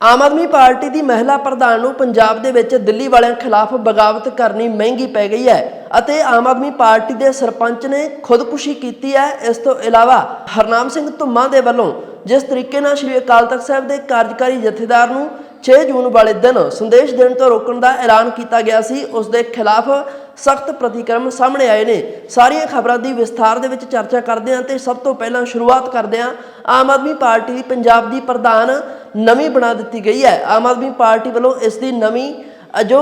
Aam Aadmi party ਦੀ ਮਹਿਲਾ ਪ੍ਰਧਾਨ ਨੂੰ ਪੰਜਾਬ ਦੇ ਵਿੱਚ ਦਿੱਲੀ ਵਾਲਿਆਂ ਖਿਲਾਫ ਬਗਾਵਤ ਕਰਨੀ ਮਹਿੰਗੀ ਪੈ ਗਈ ਹੈ ਅਤੇ ਆਮ ਆਦਮੀ ਪਾਰਟੀ ਦੇ ਸਰਪੰਚ ਨੇ ਖੁਦਕੁਸ਼ੀ ਕੀਤੀ ਹੈ। ਇਸ ਤੋਂ ਇਲਾਵਾ ਹਰਨਾਮ ਸਿੰਘ ਧੁੰਮਾ ਦੇ ਵੱਲੋਂ ਜਿਸ ਤਰੀਕੇ ਨਾਲ ਸ਼੍ਰੀ ਅਕਾਲ ਤਖਤ ਸਾਹਿਬ ਦੇ ਕਾਰਜਕਾਰੀ ਜਥੇਦਾਰ ਨੂੰ 6 ਜੂਨ ਵਾਲੇ ਦਿਨ ਸੰਦੇਸ਼ ਦੇਣ ਤੋਂ ਰੋਕਣ ਦਾ ਐਲਾਨ ਕੀਤਾ ਗਿਆ ਸੀ। ਉਸ ਦੇ ਖਿਲਾਫ ਸਖਤ ਪ੍ਰਤੀਕਰਮ ਸਾਹਮਣੇ ਆਏ ਨੇ। ਸਾਰੀਆਂ ਖਬਰਾਂ ਦੀ ਵਿਸਥਾਰ ਦੇ ਵਿੱਚ ਚਰਚਾ ਕਰਦੇ ਹਾਂ ਤੇ ਸਭ ਤੋਂ ਪਹਿਲਾਂ ਸ਼ੁਰੂਆਤ ਕਰਦੇ ਹਾਂ। ਆਮ ਆਦਮੀ ਪਾਰਟੀ ਦੀ ਪੰਜਾਬ ਦੀ ਪ੍ਰਧਾਨ ਨਵੀਂ ਬਣਾ ਦਿੱਤੀ ਗਈ ਹੈ। ਆਮ ਆਦਮੀ ਪਾਰਟੀ ਵੱਲੋਂ ਇਸ ਦੀ ਨਵੀਂ ਜੋ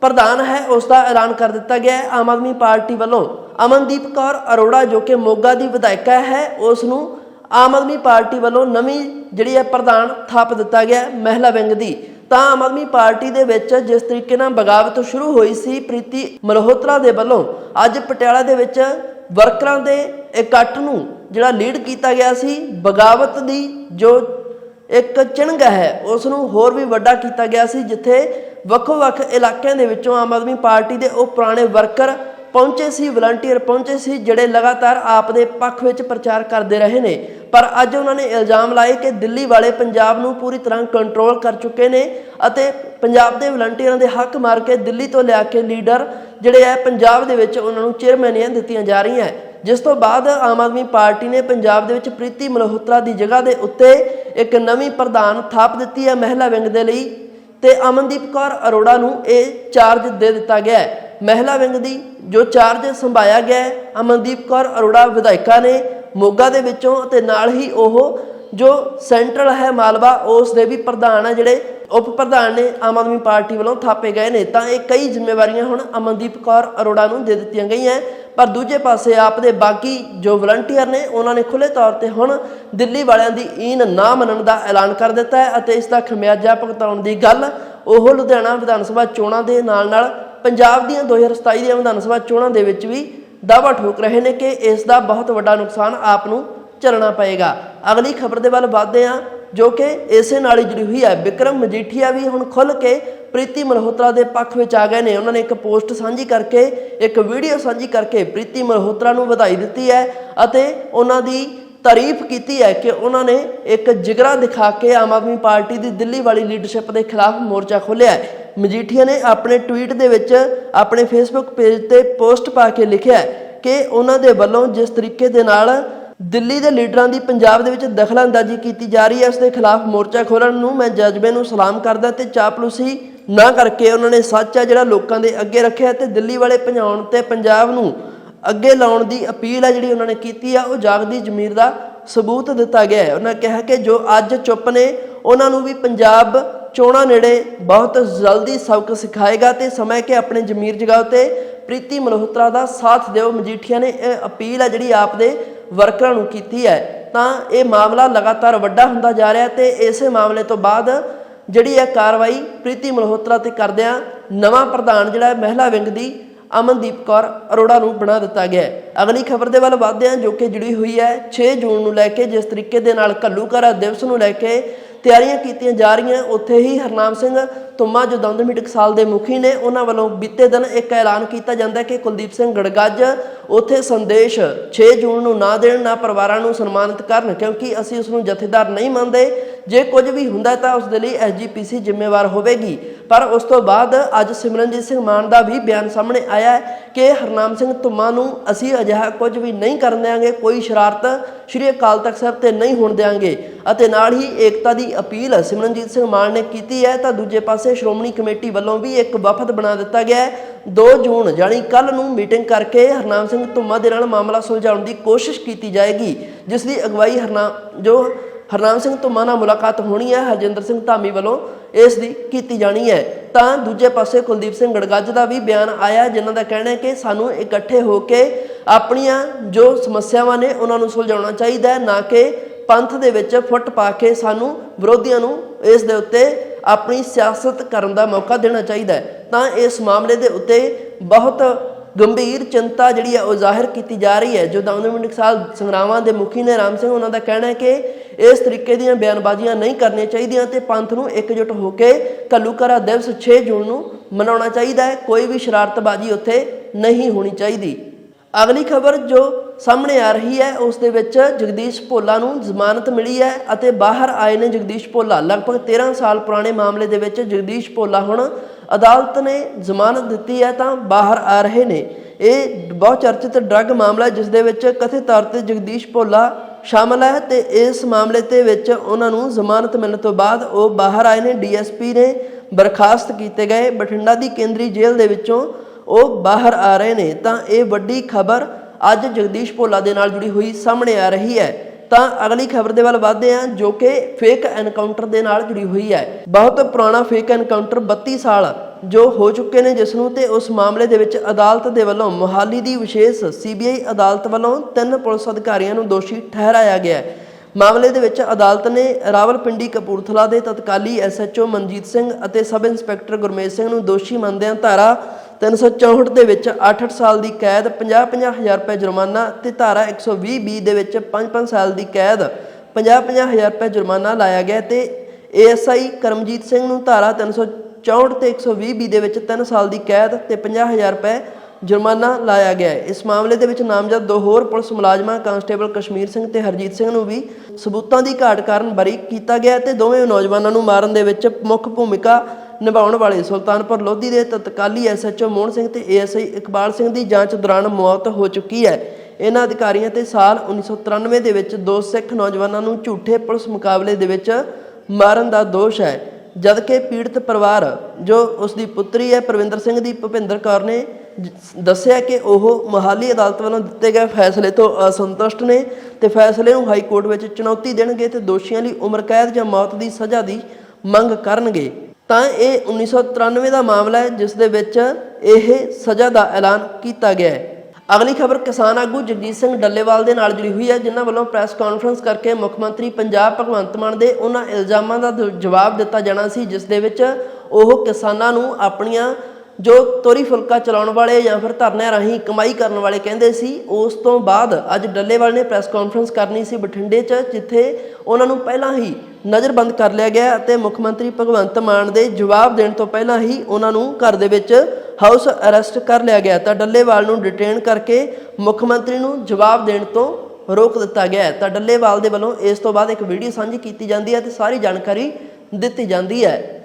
ਪ੍ਰਧਾਨ ਹੈ, ਉਸ ਦਾ ਐਲਾਨ ਕਰ ਦਿੱਤਾ ਗਿਆ ਹੈ। ਆਮ ਆਦਮੀ ਪਾਰਟੀ ਵੱਲੋਂ ਅਮਨਦੀਪ ਕੌਰ ਅਰੋੜਾ, ਜੋ ਕਿ ਮੋਗਾ ਦੀ ਵਿਧਾਇਕਾ ਹੈ, ਉਸ ਨੂੰ ਆਮ ਆਦਮੀ ਪਾਰਟੀ ਵੱਲੋਂ ਨਵੀਂ ਜਿਹੜੀ ਹੈ ਪ੍ਰਧਾਨ ਥਾਪ ਦਿੱਤਾ ਗਿਆ ਮਹਿਲਾ ਵਿੰਗ ਦੀ। ਤਾਂ ਆਮ ਆਦਮੀ ਪਾਰਟੀ ਦੇ ਵਿੱਚ ਜਿਸ ਤਰੀਕੇ ਨਾਲ ਬਗਾਵਤ ਸ਼ੁਰੂ ਹੋਈ ਸੀ ਪ੍ਰੀਤੀ ਮਲਹੋਤਰਾ ਦੇ ਵੱਲੋਂ, ਅੱਜ ਪਟਿਆਲਾ ਦੇ ਵਿੱਚ ਵਰਕਰਾਂ ਦੇ ਇਕੱਠ ਨੂੰ ਜਿਹੜਾ ਲੀਡ ਕੀਤਾ ਗਿਆ ਸੀ, ਬਗਾਵਤ ਦੀ ਜੋ ਇੱਕ ਚਿੰਗ ਹੈ ਉਸ ਨੂੰ ਹੋਰ ਵੀ ਵੱਡਾ ਕੀਤਾ ਗਿਆ ਸੀ, ਜਿੱਥੇ ਵੱਖੋ-ਵੱਖ ਇਲਾਕਿਆਂ ਦੇ ਵਿੱਚੋਂ ਆਮ ਆਦਮੀ ਪਾਰਟੀ ਦੇ ਉਹ ਪੁਰਾਣੇ ਵਰਕਰ ਪਹੁੰਚੇ ਸੀ ਵਲੰਟੀਅਰ ਪਹੁੰਚੇ ਸੀ, ਜਿਹੜੇ ਲਗਾਤਾਰ ਆਪ ਦੇ ਪੱਖ ਵਿੱਚ ਪ੍ਰਚਾਰ ਕਰਦੇ ਰਹੇ ਨੇ। ਪਰ ਅੱਜ ਉਹਨਾਂ ਨੇ ਇਲਜ਼ਾਮ ਲਾਏ ਕਿ ਦਿੱਲੀ ਵਾਲੇ ਪੰਜਾਬ ਨੂੰ ਪੂਰੀ ਤਰ੍ਹਾਂ ਕੰਟਰੋਲ ਕਰ ਚੁੱਕੇ ਨੇ ਅਤੇ ਪੰਜਾਬ ਦੇ ਵਲੰਟੀਅਰਾਂ ਦੇ ਹੱਕ ਮਾਰ ਕੇ ਦਿੱਲੀ ਤੋਂ ਲਿਆ ਕੇ ਲੀਡਰ ਜਿਹੜੇ ਹੈ ਪੰਜਾਬ ਦੇ ਵਿੱਚ ਉਹਨਾਂ ਨੂੰ ਚੇਅਰਮੈਨੀਆਂ ਦਿੱਤੀਆਂ ਜਾ ਰਹੀਆਂ। ਹੈ ਜਿਸ ਤੋਂ ਬਾਅਦ ਆਮ ਆਦਮੀ ਪਾਰਟੀ ਨੇ ਪੰਜਾਬ ਦੇ ਵਿੱਚ ਪ੍ਰੀਤੀ ਮਲਹੋਤਰਾ ਦੀ ਜਗ੍ਹਾ ਦੇ ਉੱਤੇ ਇੱਕ ਨਵੀਂ ਪ੍ਰਧਾਨ ਥਾਪ ਦਿੱਤੀ ਹੈ ਮਹਿਲਾ ਵਿੰਗ ਦੇ ਲਈ ਤੇ ਅਮਨਦੀਪ ਕੌਰ ਅਰੋੜਾ ਨੂੰ ਇਹ ਚਾਰਜ ਦੇ ਦਿੱਤਾ ਗਿਆ ਹੈ। ਮਹਿਲਾ ਵਿੰਗ ਦੀ ਜੋ ਚਾਰਜ ਸੰਭਾਇਆ ਗਿਆ ਅਮਨਦੀਪ ਕੌਰ ਅਰੋੜਾ ਵਿਧਾਇਕਾ ਨੇ ਮੋਗਾ ਦੇ ਵਿੱਚੋਂ ਤੇ ਨਾਲ ਹੀ ਉਹ ਜੋ ਸੈਂਟਰਲ ਹੈ ਮਾਲਵਾ, ਉਸ ਦੇ ਵੀ ਪ੍ਰਧਾਨ ਹੈ ਜਿਹੜੇ ਉਪ ਪ੍ਰਧਾਨ ਨੇ ਆਮ ਆਦਮੀ ਪਾਰਟੀ ਵੱਲੋਂ ਥਾਪੇ ਗਏ ਨੇ। ਤਾਂ ਇਹ ਕਈ ਜ਼ਿੰਮੇਵਾਰੀਆਂ ਹੁਣ ਅਮਨਦੀਪ ਕੌਰ ਅਰੋੜਾ ਨੂੰ ਦੇ ਦਿੱਤੀਆਂ ਗਈਆਂ। ਪਰ ਦੂਜੇ ਪਾਸੇ ਆਪ ਦੇ ਬਾਕੀ ਜੋ ਵਲੰਟੀਅਰ ਨੇ, ਉਹਨਾਂ ਨੇ ਖੁੱਲੇ ਤੌਰ ਤੇ ਹੁਣ ਦਿੱਲੀ ਵਾਲਿਆਂ ਦੀ ਈਨ ਨਾ ਮੰਨਣ ਦਾ ਐਲਾਨ ਕਰ ਦਿੱਤਾ ਹੈ ਅਤੇ ਇਸ ਦਾ ਖਮਿਆਜਾ ਭੁਗਤਾਉਣ ਦੀ ਗੱਲ ਉਹ ਲੁਧਿਆਣਾ ਵਿਧਾਨ ਸਭਾ ਚੋਣਾਂ ਦੇ ਨਾਲ ਨਾਲ ਪੰਜਾਬ ਦੀਆਂ 2027 ਦੀਆਂ ਵਿਧਾਨ ਸਭਾ ਚੋਣਾਂ ਦੇ ਵਿੱਚ ਵੀ ਦਾਅਵਾ ਠੋਕ ਰਹੇ ਨੇ ਕਿ ਇਸ ਦਾ ਬਹੁਤ ਵੱਡਾ ਨੁਕਸਾਨ ਆਪ ਨੂੰ ਝੱਲਣਾ ਪਏਗਾ। ਅਗਲੀ ਖਬਰ ਦੇ ਵੱਲ ਵਧਦੇ ਹਾਂ, ਜੋ ਕਿ ਇਸੇ ਨਾਲ ਹੀ ਜੁੜੀ ਹੋਈ ਹੈ। ਵਿਕਰਮ ਮਜੀਠੀਆ ਵੀ ਹੁਣ ਖੁੱਲ ਕੇ ਪ੍ਰੀਤੀ ਮਲਹੋਤਰਾ ਦੇ ਪੱਖ ਵਿੱਚ ਆ ਗਏ ਨੇ। ਉਹਨਾਂ ਨੇ ਇੱਕ ਪੋਸਟ ਸਾਂਝੀ ਕਰਕੇ, ਇੱਕ ਵੀਡੀਓ ਸਾਂਝੀ ਕਰਕੇ ਪ੍ਰੀਤੀ ਮਲਹੋਤਰਾ ਨੂੰ ਵਧਾਈ ਦਿੱਤੀ ਹੈ ਅਤੇ ਉਹਨਾਂ ਦੀ ਤਾਰੀਫ ਕੀਤੀ ਹੈ ਕਿ ਉਹਨਾਂ ਨੇ ਇੱਕ ਜਿਗਰਾ ਦਿਖਾ ਕੇ ਆਮ ਆਦਮੀ ਪਾਰਟੀ ਦੀ ਦਿੱਲੀ ਵਾਲੀ ਲੀਡਰਸ਼ਿਪ ਦੇ ਖਿਲਾਫ ਮੋਰਚਾ ਖੋਲ੍ਹਿਆ ਹੈ। ਮਜੀਠੀਆ ਨੇ ਆਪਣੇ ਟਵੀਟ ਦੇ ਵਿੱਚ ਆਪਣੇ ਫੇਸਬੁੱਕ ਪੇਜ ਤੇ ਪੋਸਟ ਪਾ ਕੇ ਲਿਖਿਆ ਕਿ ਉਹਨਾਂ ਦੇ ਵੱਲੋਂ ਜਿਸ ਤਰੀਕੇ ਦੇ ਨਾਲ ਦਿੱਲੀ ਦੇ ਲੀਡਰਾਂ ਦੀ ਪੰਜਾਬ ਦੇ ਵਿੱਚ ਦਖਲਅੰਦਾਜ਼ੀ ਕੀਤੀ ਜਾ ਰਹੀ ਹੈ ਉਸ ਦੇ ਖਿਲਾਫ ਮੋਰਚਾ ਖੋਲਣ ਨੂੰ ਮੈਂ ਜਜ਼ਬੇ ਨੂੰ ਸਲਾਮ ਕਰਦਾ ਤੇ ਚਾਪਲੂਸੀ ਨਾ ਕਰਕੇ ਉਹਨਾਂ ਨੇ ਸੱਚ ਆ ਜਿਹੜਾ ਲੋਕਾਂ ਦੇ ਅੱਗੇ ਰੱਖਿਆ ਤੇ ਦਿੱਲੀ ਵਾਲੇ ਭਜਾਉਣ ਤੇ ਪੰਜਾਬ ਨੂੰ ਅੱਗੇ ਲਾਉਣ ਦੀ ਅਪੀਲ ਆ ਜਿਹੜੀ ਉਹਨਾਂ ਨੇ ਕੀਤੀ ਆ, ਉਹ ਜਾਗਦੀ ਜ਼ਮੀਰ ਦਾ ਸਬੂਤ ਦਿੱਤਾ ਗਿਆ ਹੈ। ਉਹਨਾਂ ਕਿਹਾ ਕਿ ਜੋ ਅੱਜ ਚੁੱਪ ਨੇ, ਉਹਨਾਂ ਨੂੰ ਵੀ ਪੰਜਾਬ ਚੋਣਾਂ ਨੇੜੇ ਬਹੁਤ ਜਲਦੀ ਸਬਕ ਸਿਖਾਏਗਾ ਤੇ ਸਮੇਂ ਕਿ ਆਪਣੇ ਜ਼ਮੀਰ ਜਗਾਓ ਤੇ ਪ੍ਰੀਤੀ ਮਲਹੋਤਰਾ ਦਾ ਸਾਥ ਦਿਓ। ਮਜੀਠੀਆ ਨੇ ਇਹ ਅਪੀਲ ਹੈ ਜਿਹੜੀ ਆਪ ਦੇ ਵਰਕਰਾਂ ਨੂੰ ਕੀਤੀ ਹੈ। ਤਾਂ ਇਹ ਮਾਮਲਾ ਲਗਾਤਾਰ ਵੱਡਾ ਹੁੰਦਾ ਜਾ ਰਿਹਾ ਤੇ ਇਸੇ ਮਾਮਲੇ ਤੋਂ ਬਾਅਦ ਜਿਹੜੀ ਹੈ ਕਾਰਵਾਈ ਪ੍ਰੀਤੀ ਮਲਹੋਤਰਾ ਤੇ ਕਰਦਿਆਂ ਨਵਾਂ ਪ੍ਰਧਾਨ ਜਿਹੜਾ ਮਹਿਲਾ ਵਿੰਗ ਦੀ ਅਮਨਦੀਪ ਕੌਰ ਅਰੋੜਾ ਨੂੰ ਬਣਾ ਦਿੱਤਾ ਗਿਆ ਹੈ। ਅਗਲੀ ਖਬਰ ਦੇ ਵੱਲ ਵਧਦੇ ਹਾਂ ਜੋ ਕਿ ਜੁੜੀ ਹੋਈ ਹੈ। 6 ਜੂਨ ਨੂੰ ਲੈ ਕੇ ਜਿਸ ਤਰੀਕੇ ਦੇ ਨਾਲ ਘੱਲੂਘਾਰਾ ਦਿਵਸ ਨੂੰ ਲੈ ਕੇ ਤਿਆਰੀਆਂ ਕੀਤੀਆਂ ਜਾ ਰਹੀਆਂ, ਉੱਥੇ ਹੀ ਹਰਨਾਮ ਸਿੰਘ ਤੁਮਾ, ਜੋ ਦਮਦਮੀ ਟਕਸਾਲ ਦੇ ਮੁਖੀ ਨੇ, ਉਹਨਾਂ ਵੱਲੋਂ ਬੀਤੇ ਦਿਨ ਇੱਕ ਐਲਾਨ ਕੀਤਾ ਜਾਂਦਾ ਕਿ ਕੁਲਦੀਪ ਸਿੰਘ ਗੜਗੱਜ ਉੱਥੇ ਸੰਦੇਸ਼ 6 ਜੂਨ ਨੂੰ ਨਾ ਦੇਣ, ਨਾ ਪਰਿਵਾਰਾਂ ਨੂੰ ਸਨਮਾਨਿਤ ਕਰਨ, ਕਿਉਂਕਿ ਅਸੀਂ ਉਸ ਨੂੰ ਜਥੇਦਾਰ ਨਹੀਂ ਮੰਨਦੇ। ਜੇ ਕੁਝ ਵੀ ਹੁੰਦਾ ਤਾਂ ਉਸ ਦੇ ਲਈ ਐਸਜੀਪੀਸੀ ਜ਼ਿੰਮੇਵਾਰ ਹੋਵੇਗੀ। ਪਰ ਉਸ ਤੋਂ ਬਾਅਦ ਅੱਜ ਸਿਮਰਨਜੀਤ ਸਿੰਘ ਮਾਨ ਦਾ ਵੀ ਬਿਆਨ ਸਾਹਮਣੇ ਆਇਆ ਹੈ ਕਿ ਹਰਨਾਮ ਸਿੰਘ ਧੁੰਮਾ ਨੂੰ ਅਸੀਂ ਅਜਿਹਾ ਕੁਝ ਵੀ ਨਹੀਂ ਕਰਨ ਦੇਵਾਂਗੇ ਕੋਈ ਸ਼ਰਾਰਤ ਸ਼੍ਰੀ ਅਕਾਲ ਤਖਤ ਸਾਹਿਬ ਤੇ ਨਹੀਂ ਹੋਣ ਦੇਵਾਂਗੇ ਅਤੇ ਨਾਲ ਹੀ ਏਕਤਾ ਦੀ ਅਪੀਲ ਸਿਮਰਨਜੀਤ ਸਿੰਘ ਮਾਨ ਨੇ ਕੀਤੀ ਹੈ, ਤਾਂ ਦੂਜੇ ਪਾਸੇ ਸ਼੍ਰੋਮਣੀ ਕਮੇਟੀ ਵੱਲੋਂ ਵੀ ਇੱਕ ਵਫਦ ਬਣਾ ਦਿੱਤਾ ਗਿਆ ਹੈ। 2 ਜੂਨ ਯਾਨੀ ਕੱਲ ਨੂੰ ਮੀਟਿੰਗ ਕਰਕੇ ਹਰਨਾਮ ਸਿੰਘ ਧੁੰਮਾ ਦੇ ਨਾਲ ਮਾਮਲਾ ਸੁਲਝਾਉਣ ਦੀ ਕੋਸ਼ਿਸ਼ ਕੀਤੀ ਜਾਏਗੀ, ਜਿਸ ਦੀ ਅਗਵਾਈ ਹਰਨਾਮ ਜੋ ਹਰਨਾਮ ਸਿੰਘ ਧੁੰਮਾ ਨਾਲ ਮੁਲਾਕਾਤ ਹੋਣੀ ਹੈ, ਹਰਜਿੰਦਰ ਸਿੰਘ ਧਾਮੀ ਵੱਲੋਂ ਇਸ ਦੀ ਕੀਤੀ ਜਾਣੀ ਹੈ। ਤਾਂ ਦੂਜੇ ਪਾਸੇ ਕੁਲਦੀਪ ਸਿੰਘ ਗੜਗੱਜ ਦਾ ਵੀ ਬਿਆਨ ਆਇਆ, ਜਿਨ੍ਹਾਂ ਦਾ ਕਹਿਣਾ ਹੈ ਕਿ ਸਾਨੂੰ ਇਕੱਠੇ ਹੋ ਕੇ ਆਪਣੀਆਂ ਜੋ ਸਮੱਸਿਆਵਾਂ ਨੇ ਉਹਨਾਂ ਨੂੰ ਸੁਲਝਾਉਣਾ ਚਾਹੀਦਾ ਹੈ, ਨਾ ਕਿ ਪੰਥ ਦੇ ਵਿੱਚ ਫੁੱਟ ਪਾ ਕੇ ਸਾਨੂੰ ਵਿਰੋਧੀਆਂ ਨੂੰ ਇਸ ਦੇ ਉੱਤੇ ਆਪਣੀ ਸਿਆਸਤ ਕਰਨ ਦਾ ਮੌਕਾ ਦੇਣਾ ਚਾਹੀਦਾ ਹੈ। ਤਾਂ ਇਸ ਮਾਮਲੇ ਦੇ ਉੱਤੇ ਬਹੁਤ ਗੰਭੀਰ ਚਿੰਤਾ ਜਿਹੜੀ ਹੈ, ਉਹ ਜ਼ਾਹਿਰ ਕੀਤੀ ਜਾ ਰਹੀ ਹੈ। ਜੋ ਦਮਦਮੀ ਟਕਸਾਲ ਸੰਗਰਾਮਾਂ ਦੇ ਮੁਖੀ ਨੇ ਰਾਮ ਸਿੰਘ, ਉਹਨਾਂ ਦਾ ਕਹਿਣਾ ਹੈ ਕਿ ਇਸ ਤਰੀਕੇ ਦੀਆਂ ਬਿਆਨਬਾਜ਼ੀਆਂ ਨਹੀਂ ਕਰਨੀਆਂ ਚਾਹੀਦੀਆਂ ਤੇ ਪੰਥ ਨੂੰ ਇਕਜੁੱਟ ਹੋ ਕੇ ਕੱਲੂਕਰਾ ਦਿਵਸ 6 ਜੂਨ ਨੂੰ ਮਨਾਉਣਾ ਚਾਹੀਦਾ ਹੈ। ਕੋਈ ਵੀ ਸ਼ਰਾਰਤਬਾਜ਼ੀ ਉੱਥੇ ਨਹੀਂ ਹੋਣੀ ਚਾਹੀਦੀ। ਅਗਲੀ ਖਬਰ ਜੋ ਸਾਹਮਣੇ ਆ ਰਹੀ ਹੈ, ਉਸ ਦੇ ਵਿੱਚ ਜਗਦੀਸ਼ ਭੋਲਾ ਨੂੰ ਜ਼ਮਾਨਤ ਮਿਲੀ ਹੈ ਅਤੇ ਬਾਹਰ ਆਏ ਨੇ ਜਗਦੀਸ਼ ਭੋਲਾ। ਲਗਭਗ 13 ਸਾਲ ਪੁਰਾਣੇ ਮਾਮਲੇ ਦੇ ਵਿੱਚ ਜਗਦੀਸ਼ ਭੋਲਾ ਹੁਣ ਅਦਾਲਤ ਨੇ ਜ਼ਮਾਨਤ ਦਿੱਤੀ ਹੈ ਤਾਂ ਬਾਹਰ ਆ ਰਹੇ ਨੇ। ਇਹ ਬਹੁਤ ਚਰਚਿਤ ਡਰੱਗ ਮਾਮਲਾ ਜਿਸ ਦੇ ਵਿੱਚ ਕਥਿਤ ਤੌਰ ਤੇ ਜਗਦੀਸ਼ ਭੋਲਾ ਸ਼ਾਮਲ ਹੈ ਤੇ ਇਸ ਮਾਮਲੇ ਤੇ ਵਿੱਚ ਉਹਨਾਂ ਨੂੰ ਜ਼ਮਾਨਤ ਮਿਲਣ ਤੋਂ ਬਾਅਦ ਉਹ ਬਾਹਰ ਆਏ ਨੇ, ਡੀਐਸਪੀ ਨੇ ਬਰਖਾਸਤ ਕੀਤੇ ਗਏ। ਬਠਿੰਡਾ ਦੀ ਕੇਂਦਰੀ ਜੇਲ੍ਹ ਦੇ ਵਿੱਚੋਂ ਉਹ ਬਾਹਰ ਆ ਰਹੇ ਨੇ। ਤਾਂ ਇਹ ਵੱਡੀ ਖਬਰ ਅੱਜ ਜਗਦੀਸ਼ ਭੋਲਾ ਦੇ ਨਾਲ ਜੁੜੀ ਹੋਈ ਸਾਹਮਣੇ ਆ ਰਹੀ ਹੈ। ਤਾਂ ਅਗਲੀ ਖਬਰ ਦੇ ਵੱਲ ਵਧਦੇ ਹਾਂ, ਜੋ ਕਿ ਫੇਕ ਐਨਕਾਊਂਟਰ ਦੇ ਨਾਲ ਜੁੜੀ ਹੋਈ ਹੈ। ਬਹੁਤ ਪੁਰਾਣਾ ਫੇਕ ਐਨਕਾਊਂਟਰ 32 ਸਾਲ ਜੋ ਹੋ ਚੁੱਕੇ ਨੇ ਜਿਸ ਨੂੰ ਤੇ ਉਸ ਮਾਮਲੇ ਦੇ ਵਿੱਚ ਅਦਾਲਤ ਦੇ ਵੱਲੋਂ ਮੁਹਾਲੀ ਦੀ ਵਿਸ਼ੇਸ਼ ਸੀਬੀਆਈ ਅਦਾਲਤ ਵੱਲੋਂ ਤਿੰਨ ਪੁਲਿਸ ਅਧਿਕਾਰੀਆਂ ਨੂੰ ਦੋਸ਼ੀ ਠਹਿਰਾਇਆ ਗਿਆ ਹੈ। ਮਾਮਲੇ ਦੇ ਵਿੱਚ ਅਦਾਲਤ ਨੇ ਰਾਵਲਪਿੰਡੀ ਕਪੂਰਥਲਾ ਦੇ ਤਤਕਾਲੀ ਐਸਐਚਓ ਮਨਜੀਤ ਸਿੰਘ ਅਤੇ ਸਬ ਇੰਸਪੈਕਟਰ ਗੁਰਮੇਸ਼ ਸਿੰਘ ਨੂੰ ਦੋਸ਼ੀ ਮੰਨਦਿਆਂ ਧਾਰਾ 364 ਦੇ ਵਿੱਚ 8-8 ਸਾਲ ਦੀ ਕੈਦ 50-50 ਹਜ਼ਾਰ ਰੁਪਏ ਜੁਰਮਾਨਾ ਤੇ ਧਾਰਾ 120 ਬੀ ਦੇ ਵਿੱਚ 5-5 ਸਾਲ ਦੀ ਕੈਦ 50-50 ਹਜ਼ਾਰ ਰੁਪਏ ਜੁਰਮਾਨਾ ਲਾਇਆ ਗਿਆ ਤੇ ਏਐਸਆਈ ਕਰਮਜੀਤ ਸਿੰਘ ਨੂੰ ਧਾਰਾ 364 ਤੇ 120 ਬੀ ਦੇ ਵਿੱਚ 3 ਸਾਲ ਦੀ ਕੈਦ ਤੇ 50 ਹਜ਼ਾਰ ਰੁਪਏ ਜੁਰਮਾਨਾ ਲਾਇਆ ਗਿਆ ਇਸ ਮਾਮਲੇ ਦੇ ਵਿੱਚ ਨਾਮਜ਼ਦ ਦੋ ਹੋਰ ਪੁਲਿਸ ਮੁਲਾਜ਼ਮਾਂ, ਕਾਂਸਟੇਬਲ ਕਸ਼ਮੀਰ ਸਿੰਘ ਤੇ ਹਰਜੀਤ ਸਿੰਘ ਨੂੰ ਵੀ ਸਬੂਤਾਂ ਦੀ ਘਾਟ ਕਾਰਨ ਬਰੀ ਕੀਤਾ ਗਿਆ ਤੇ ਦੋਵੇਂ ਨੌਜਵਾਨਾਂ ਨੂੰ ਮਾਰਨ ਦੇ ਵਿੱਚ ਮੁੱਖ ਭੂਮਿਕਾ ਨਿਭਾਉਣ ਵਾਲੇ ਸੁਲਤਾਨਪੁਰ ਲੋਧੀ ਦੇ ਤਤਕਾਲੀ ਐਸਐਚਓ ਮੋਹਨ ਸਿੰਘ ਤੇ ਏਐਸਆਈ ਇਕਬਾਲ ਸਿੰਘ ਦੀ ਜਾਂਚ ਦੌਰਾਨ ਮੌਤ ਹੋ ਚੁੱਕੀ ਹੈ। ਇਹਨਾਂ ਅਧਿਕਾਰੀਆਂ ਤੇ ਸਾਲ 1993 ਦੇ ਵਿੱਚ ਦੋ ਸਿੱਖ ਨੌਜਵਾਨਾਂ ਨੂੰ ਝੂਠੇ ਪੁਲਿਸ ਮੁਕਾਬਲੇ ਦੇ ਵਿੱਚ ਮਾਰਨ ਦਾ ਦੋਸ਼ ਹੈ। ਜਦਕਿ ਪੀੜਤ ਪਰਿਵਾਰ ਜੋ ਉਸ ਦੀ ਪੁੱਤਰੀ ਹੈ, ਪ੍ਰਵਿੰਦਰ ਸਿੰਘ ਦੀ ਭੁਪਿੰਦਰ ਕੌਰ ਨੇ ਦੱਸਿਆ ਕਿ ਉਹ ਮੋਹਾਲੀ ਅਦਾਲਤ ਵੱਲੋਂ ਦਿੱਤੇ ਗਏ ਫੈਸਲੇ ਤੋਂ ਅਸੰਤੁਸ਼ਟ ਨੇ ਤੇ ਫੈਸਲੇ ਨੂੰ ਹਾਈ ਕੋਰਟ ਵਿੱਚ ਚੁਣੌਤੀ ਦੇਣਗੇ ਤੇ ਦੋਸ਼ੀਆਂ ਲਈ ਉਮਰ ਕੈਦ ਜਾਂ ਮੌਤ ਦੀ ਸਜ਼ਾ ਦੀ ਮੰਗ ਕਰਨਗੇ। ਤਾਂ ਇਹ 1993 ਦਾ ਮਾਮਲਾ ਹੈ, ਜਿਸ ਦੇ ਵਿੱਚ ਇਹ ਸਜ਼ਾ ਦਾ ਐਲਾਨ ਕੀਤਾ ਗਿਆ ਹੈ। ਅਗਲੀ ਖਬਰ ਕਿਸਾਨ ਆਗੂ ਜਗਜੀਤ ਸਿੰਘ ਡੱਲੇਵਾਲ ਦੇ ਨਾਲ ਜੁੜੀ ਹੋਈ ਹੈ, ਜਿਨ੍ਹਾਂ ਵੱਲੋਂ ਪ੍ਰੈਸ ਕਾਨਫਰੰਸ ਕਰਕੇ ਮੁੱਖ ਮੰਤਰੀ ਪੰਜਾਬ ਭਗਵੰਤ ਮਾਨ ਦੇ ਉਹਨਾਂ ਇਲਜ਼ਾਮਾਂ ਦਾ, ਜਵਾਬ ਦਿੱਤਾ ਜਾਣਾ ਸੀ, ਜਿਸ ਦੇ ਵਿੱਚ ਉਹ ਕਿਸਾਨਾਂ ਨੂੰ ਆਪਣੀਆਂ ਜੋ ਤੋਰੀ ਫੁਲਕਾ ਚਲਾਉਣ ਵਾਲੇ ਜਾਂ ਫਿਰ ਧਰਨਿਆਂ ਰਾਹੀਂ ਕਮਾਈ ਕਰਨ ਵਾਲੇ ਕਹਿੰਦੇ ਸੀ, ਉਸ ਤੋਂ ਬਾਅਦ ਅੱਜ ਡੱਲੇਵਾਲ ਨੇ ਪ੍ਰੈਸ ਕਾਨਫਰੰਸ ਕਰਨੀ ਸੀ ਬਠਿੰਡੇ 'ਚ, ਜਿੱਥੇ ਉਹਨਾਂ ਨੂੰ ਪਹਿਲਾਂ ਹੀ ਨਜ਼ਰਬੰਦ ਕਰ ਲਿਆ ਗਿਆ ਅਤੇ ਮੁੱਖ ਮੰਤਰੀ ਭਗਵੰਤ ਮਾਨ ਦੇ ਜਵਾਬ ਦੇਣ ਤੋਂ ਪਹਿਲਾਂ ਹੀ ਉਹਨਾਂ ਨੂੰ ਘਰ ਦੇ ਵਿੱਚ ਹਾਊਸ ਅਰੈਸਟ ਕਰ ਲਿਆ ਗਿਆ। ਤਾਂ ਡੱਲੇਵਾਲ ਨੂੰ ਡਿਟੇਨ ਕਰਕੇ ਮੁੱਖ ਮੰਤਰੀ ਨੂੰ ਜਵਾਬ ਦੇਣ ਤੋਂ ਰੋਕ ਦਿੱਤਾ ਗਿਆ ਤਾਂ ਡੱਲੇਵਾਲ ਦੇ ਵੱਲੋਂ ਇਸ ਤੋਂ ਬਾਅਦ ਇੱਕ ਵੀਡੀਓ ਸਾਂਝੀ ਕੀਤੀ ਜਾਂਦੀ ਹੈ ਤੇ ਸਾਰੀ ਜਾਣਕਾਰੀ ਦਿੱਤੀ ਜਾਂਦੀ ਹੈ।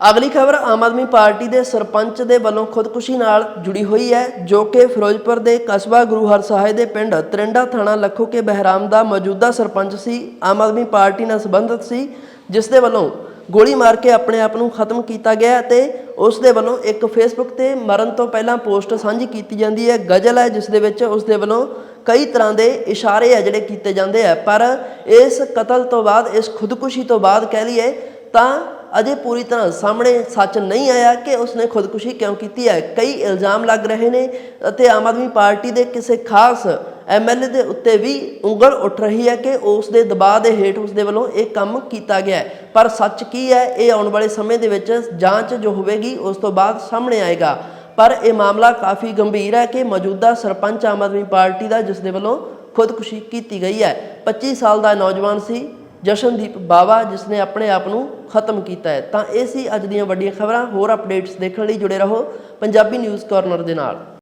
ਅਗਲੀ ਖਬਰ ਆਮ ਆਦਮੀ ਪਾਰਟੀ ਦੇ ਸਰਪੰਚ ਦੇ ਵੱਲੋਂ ਖੁਦਕੁਸ਼ੀ ਨਾਲ ਜੁੜੀ ਹੋਈ ਹੈ, ਜੋ ਕਿ ਫਿਰੋਜ਼ਪੁਰ ਦੇ ਕਸਬਾ ਗੁਰੂ ਹਰਸਾਏ ਦੇ ਪਿੰਡ ਤਰਿੰਡਾ ਥਾਣਾ ਲੱਖੋ ਕੇ ਬਹਿਰਾਮ ਦਾ ਮੌਜੂਦਾ ਸਰਪੰਚ ਸੀ। ਆਮ ਆਦਮੀ ਪਾਰਟੀ ਨਾਲ ਸੰਬੰਧਿਤ ਸੀ, ਜਿਸ ਦੇ ਵੱਲੋਂ ਗੋਲੀ ਮਾਰ ਕੇ ਆਪਣੇ ਆਪ ਨੂੰ ਖਤਮ ਕੀਤਾ ਗਿਆ ਤੇ ਉਸ ਦੇ ਵੱਲੋਂ ਇੱਕ ਫੇਸਬੁੱਕ ਤੇ ਮਰਨ ਤੋਂ ਪਹਿਲਾਂ ਪੋਸਟ ਸਾਂਝੀ ਕੀਤੀ ਜਾਂਦੀ ਹੈ। ਗਜ਼ਲ ਹੈ, ਜਿਸ ਦੇ ਵਿੱਚ ਉਸ ਦੇ ਵੱਲੋਂ ਕਈ ਤਰ੍ਹਾਂ ਦੇ ਇਸ਼ਾਰੇ ਆ ਜਿਹੜੇ ਕੀਤੇ ਜਾਂਦੇ ਆ ਪਰ ਇਸ ਕਤਲ ਤੋਂ ਬਾਅਦ, ਇਸ ਖੁਦਕੁਸ਼ੀ ਤੋਂ ਬਾਅਦ ਕਹਿ ਲਈਏ ਤਾਂ ਅਜੇ ਪੂਰੀ ਤਰ੍ਹਾਂ ਸਾਹਮਣੇ ਸੱਚ ਨਹੀਂ ਆਇਆ ਕਿ ਉਸਨੇ ਖੁਦਕੁਸ਼ੀ ਕਿਉਂ ਕੀਤੀ ਹੈ। ਕਈ ਇਲਜ਼ਾਮ ਲੱਗ ਰਹੇ ਨੇ ਅਤੇ ਆਮ ਆਦਮੀ ਪਾਰਟੀ ਦੇ ਕਿਸੇ ਖਾਸ ਐਮਐਲਏ ਦੇ ਉੱਤੇ ਵੀ ਉਂਗਲ ਉੱਠ ਰਹੀ ਹੈ ਕਿ ਉਸ ਦੇ ਦਬਾਅ ਦੇ ਹੇਠ ਉਸ ਦੇ ਵੱਲੋਂ ਇਹ ਕੰਮ ਕੀਤਾ ਗਿਆ ਪਰ ਸੱਚ ਕੀ ਹੈ? ਇਹ ਆਉਣ ਵਾਲੇ ਸਮੇਂ ਦੇ ਵਿੱਚ ਜਾਂਚ ਜੋ ਹੋਵੇਗੀ, ਉਸ ਤੋਂ ਬਾਅਦ ਸਾਹਮਣੇ ਆਏਗਾ। ਪਰ ਇਹ ਮਾਮਲਾ ਕਾਫੀ ਗੰਭੀਰ ਹੈ ਕਿ ਮੌਜੂਦਾ ਸਰਪੰਚ ਆਮ ਆਦਮੀ ਪਾਰਟੀ ਦਾ ਜਿਸ ਦੇ ਵੱਲੋਂ ਖੁਦਕੁਸ਼ੀ ਕੀਤੀ ਗਈ ਹੈ। 25 ਸਾਲ ਦਾ ਨੌਜਵਾਨ ਸੀ। ਜਸ਼ਨਦੀਪ ਬਾਵਾ ਜਿਸ ਨੇ ਆਪਣੇ ਆਪ ਨੂੰ ਖਤਮ ਕੀਤਾ ਹੈ। ਤਾਂ ਇਹ ਸੀ ਅੱਜ ਦੀਆਂ ਵੱਡੀਆਂ ਖਬਰਾਂ। ਹੋਰ ਅਪਡੇਟਸ ਦੇਖਣ ਲਈ ਜੁੜੇ ਰਹੋ ਪੰਜਾਬੀ ਨਿਊਜ਼ ਕਾਰਨਰ ਦੇ ਨਾਲ।